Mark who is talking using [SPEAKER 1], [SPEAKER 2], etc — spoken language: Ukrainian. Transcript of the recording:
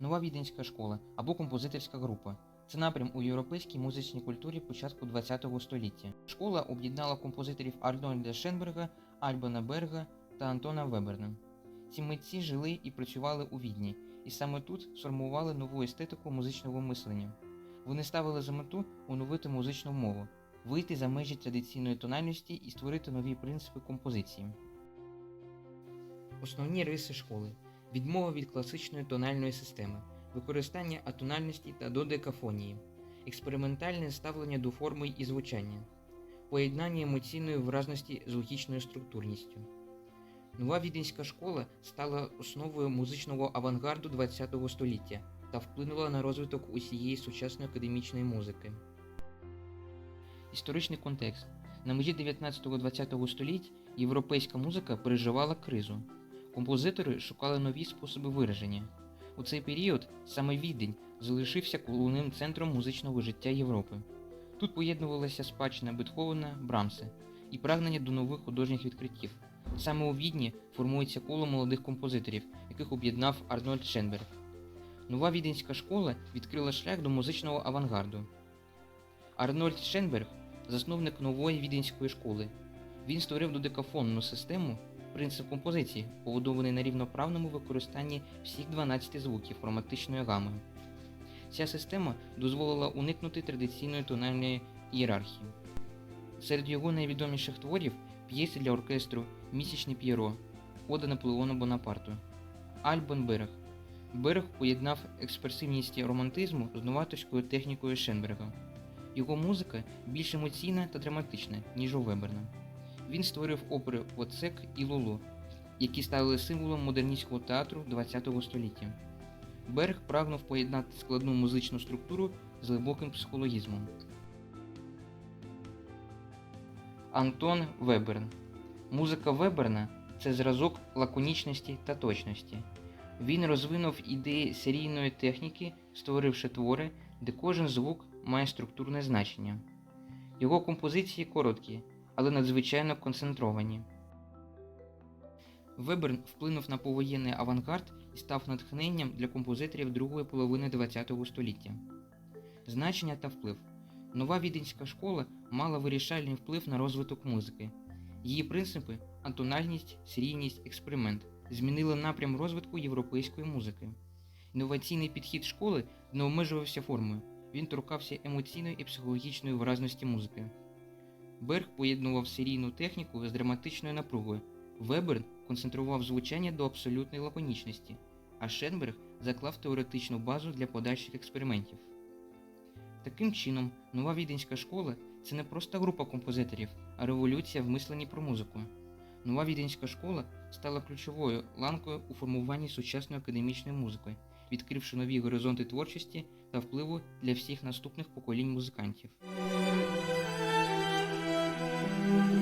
[SPEAKER 1] Нова віденська школа або композиторська група. Це напрям у європейській музичній культурі початку ХХ століття. Школа об'єднала композиторів Арнольда Шенберга, Альбана Берга та Антона Веберна. Ці митці жили і працювали у Відні, і саме тут сформували нову естетику музичного мислення. Вони ставили за мету оновити музичну мову, вийти за межі традиційної тональності і створити нові принципи композиції. Основні риси школи відмова від класичної тональної системи, використання атональності та додекафонії, експериментальне ставлення до форми і звучання, поєднання емоційної виразності з логічною структурністю. Нова віденська школа стала основою музичного авангарду ХХ століття та вплинула на розвиток усієї сучасної академічної музики. Історичний контекст. На межі 19-20 століть європейська музика переживала кризу. Композитори шукали нові способи вираження. У цей період саме Відень залишився головним центром музичного життя Європи. Тут поєднувалася спадщина Бетховена, Брамса і прагнення до нових художніх відкриттів. Саме у Відні формується коло молодих композиторів, яких об'єднав Арнольд Шенберг. Нова віденська школа відкрила шлях до музичного авангарду. Арнольд Шенберг засновник нової віденської школи. Він створив додекафонну систему, принцип композиції, побудований на рівноправному використанні всіх 12 звуків хроматичної гами. Ця система дозволила уникнути традиційної тональної ієрархії. Серед його найвідоміших творів п'єси для оркестру Місячний П'єро, Ода Наполеону Бонапарту, Альбон Берег. Берег поєднав експресивність романтизму з новаторською технікою Шенберга. Його музика більш емоційна та драматична, ніж у Веберна. Він створив опери Оцек і Лулу, які стали символом модерністського театру ХХ століття. Берг прагнув поєднати складну музичну структуру з глибоким психологізмом. Антон Веберн. Музика Веберна це зразок лаконічності та точності. Він розвинув ідеї серійної техніки, створивши твори, де кожен звук має структурне значення. Його композиції короткі, але надзвичайно концентровані. Веберн вплинув на повоєнний авангард і став натхненням для композиторів другої половини ХХ століття. Значення та вплив. Нова віденська школа мала вирішальний вплив на розвиток музики. Її принципи атональність, серійність, експеримент змінили напрям розвитку європейської музики. Інноваційний підхід школи не обмежувався формою, він торкався емоційної і психологічної виразності музики. Берг поєднував серійну техніку з драматичною напругою. Веберн концентрував звучання до абсолютної лаконічності, а Шенберг заклав теоретичну базу для подальших експериментів. Таким чином, нова віденська школа це не просто група композиторів, а революція в мисленні про музику. Нова віденська школа стала ключовою ланкою у формуванні сучасної академічної музики, відкривши нові горизонти творчості та впливу для всіх наступних поколінь музикантів. Bye.